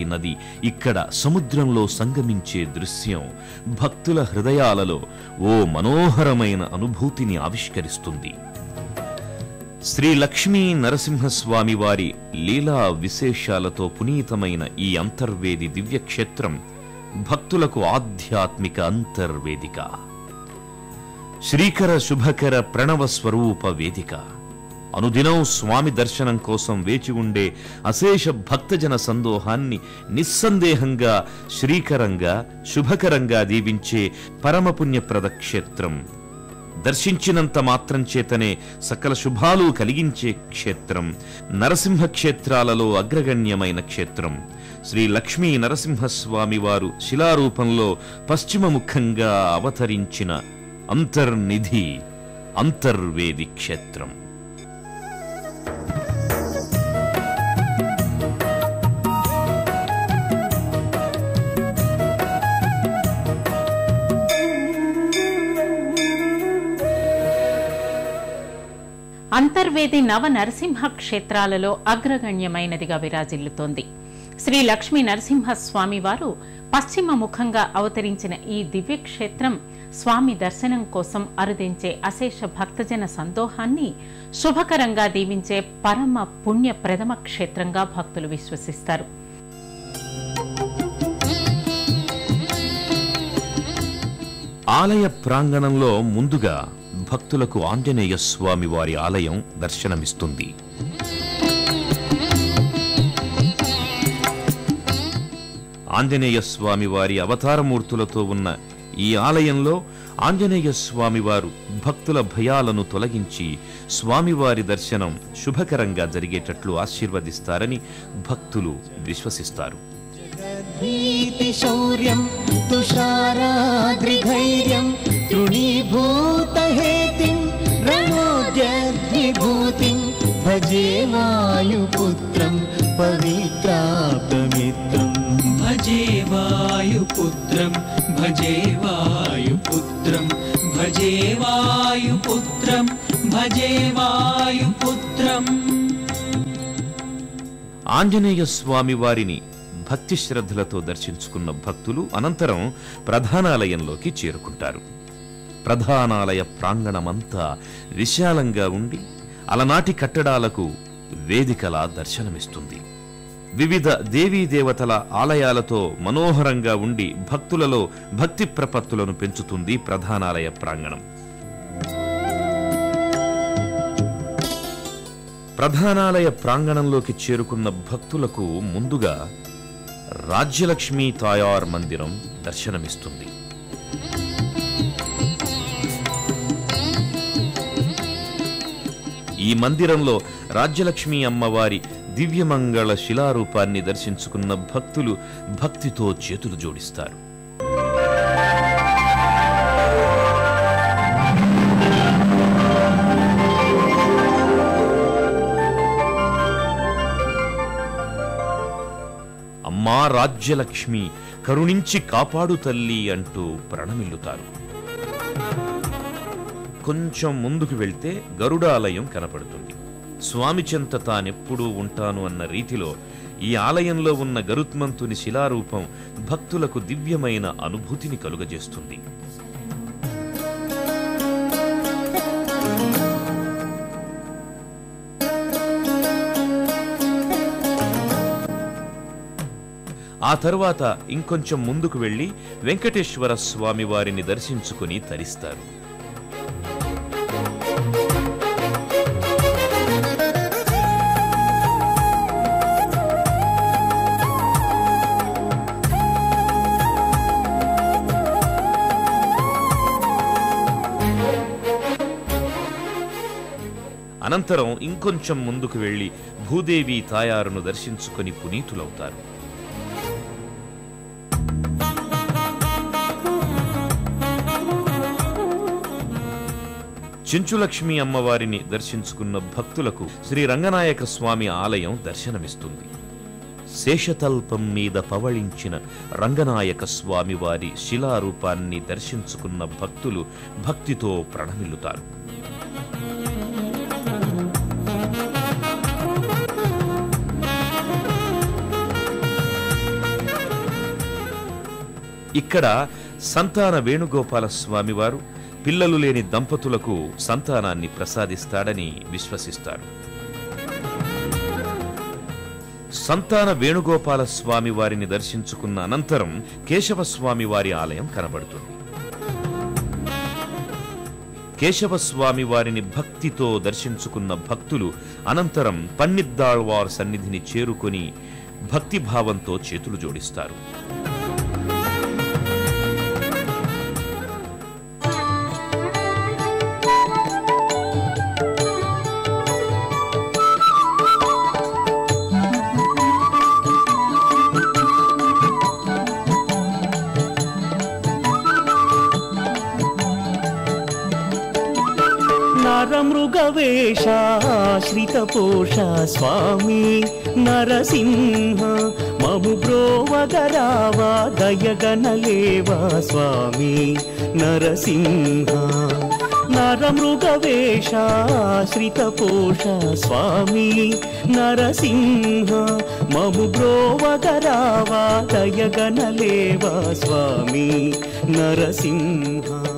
ఈ నది ఇక్కడ సముద్రంలో సంగమించే దృశ్యం భక్తుల హృదయాలలో ఓ మనోహరమైన అనుభూతిని ఆవిష్కరిస్తుంది. శ్రీ లక్ష్మీ నరసింహస్వామి వారి లీలా విశేషాలతో పునీతమైన ఈ అంతర్వేది దివ్యక్షేత్రం భక్తులకు ఆధ్యాత్మిక అంతర్వేదిక. శ్రీకర శుభకర ప్రణవ స్వరూప వేదిక. అనుదినం స్వామి దర్శనం కోసం వేచి ఉండే అశేష భక్తజన సందోహాన్ని నిస్సందేహంగా శ్రీకరంగా శుభకరంగా దీవించే పరమపుణ్యప్రద క్షేత్రం. దర్శించినంత మాత్రం చేతనే సకల శుభాలు కలిగించే క్షేత్రం. నరసింహ క్షేత్రాలలో అగ్రగణ్యమైన క్షేత్రం. శ్రీ లక్ష్మీ నరసింహస్వామి వారు శిలారూపంలో పశ్చిమముఖంగా అవతరించిన అంతర్నిధి అంతర్వేది క్షేత్రం. అంతర్వేది నవ నరసింహ క్షేత్రాలలో అగ్రగణ్యమైనదిగా విరాజిల్లుతోంది. శ్రీ లక్ష్మీ నరసింహస్వామి వారు పశ్చిమ ముఖంగా అవతరించిన ఈ దివ్యక్షేత్రం స్వామి దర్శనం కోసం అరుదించే అశేష భక్తజన సందోహాన్ని శుభకరంగా దీవించే పరమ పుణ్య ప్రథమ క్షేత్రంగా భక్తులు విశ్వసిస్తారు. ఆలయ ప్రాంగణంలో ముందుగా భక్తులకు ఆంజనేయ స్వామి వారి ఆలయం దర్శనమిస్తుంది. ఆంజనేయ స్వామి వారి అవతారమూర్తులతో ఉన్న ఈ ఆలయంలో ఆంజనేయ స్వామివారు భక్తుల భయాలను తొలగించి స్వామివారి దర్శనం శుభకరంగా జరిగేటట్లు ఆశీర్వదిస్తారని భక్తులు విశ్వసిస్తారు. శౌర్యం తుషారాద్రిధైర్యం తృణీభూత హే భజే వాయుపుత్రం పవిత్రాప్తమిత్రం. భజే వాయుపుత్రం భజే వాయుపుత్రం భజే వాయుపుత్రం భజే వాయుపుత్రం ఆంజనేయ స్వామి వారిని భక్తి శ్రద్ధలతో దర్శించుకున్న భక్తులు అనంతరం ప్రధానాలయంలోకి చేరుకుంటారు. ప్రధానాలయ ప్రాంగణమంతా విశాలంగా ఉండి అలనాటి కట్టడాలకు వేదికలా దర్శనమిస్తుంది. వివిధ దేవీ దేవతల ఆలయాలతో మనోహరంగా ఉండి భక్తులలో భక్తి ప్రపత్తులను పెంచుతుంది ప్రధానాలయ ప్రాంగణం. ప్రధానాలయ ప్రాంగణంలోకి చేరుకున్న భక్తులకు ముందుగా రాజ్యలక్ష్మీ తాయార్ మందిరం దర్శనమిస్తుంది. ఈ మందిరంలో రాజ్యలక్ష్మి అమ్మవారి దివ్యమంగళ శిలారూపాన్ని దర్శించుకున్న భక్తులు భక్తితో చేతులు జోడిస్తారు. అమ్మా రాజ్యలక్ష్మి కరుణించి కాపాడు తల్లి అంటూ ప్రణమిల్లుతారు. కొంచెం ముందుకు వెళ్తే గరుడాలయం కనపడుతుంది. స్వామి చెంత తానెప్పుడూ ఉంటాను అన్న రీతిలో ఈ ఆలయంలో ఉన్న గరుత్మంతుని శిలారూపం భక్తులకు దివ్యమైన అనుభూతిని కలుగజేస్తుంది. ఆ తర్వాత ఇంకొంచెం ముందుకు వెళ్ళి వెంకటేశ్వర స్వామి వారిని దర్శించుకుని తరిస్తారు. అనంతరం ఇంకొంచెం ముందుకు వెళ్ళి భూదేవి తాయారును దర్శించుకొని పునీతులవుతారు. చెంచులక్ష్మి అమ్మవారిని దర్శించుకున్న భక్తులకు శ్రీ రంగనాయక స్వామి ఆలయం దర్శనమిస్తుంది. శేషతల్పం మీద పవళించిన రంగనాయక స్వామి వారి శిలారూపాన్ని దర్శించుకున్న భక్తులు భక్తితో ప్రణమిల్లుతారు. ఇక్కడ సంతాన వేణుగోపాల స్వామివారు పిల్లలు లేని దంపతులకు సంతానాన్ని ప్రసాదిస్తాడని విశ్వసిస్తారు. సంతాన వేణుగోపాల స్వామి వారిని దర్శించుకున్న అనంతరం కేశవ వారి ఆలయం కనబడుతుంది. కేశవ వారిని భక్తితో దర్శించుకున్న భక్తులు అనంతరం పన్నిద్దాళ్వార్ సన్నిధిని చేరుకుని భక్తిభావంతో చేతులు జోడిస్తారు. నరమృగవేషాశ్రితపోష స్వామి నరసింహ మము బ్రోవగరావా దయగనలేవా స్వామి నరసింహ. నరమృగవేషాశ్రితపోష స్వామి నరసింహ మము బ్రోవగరావా దయగనలేవా స్వామి నరసింహ.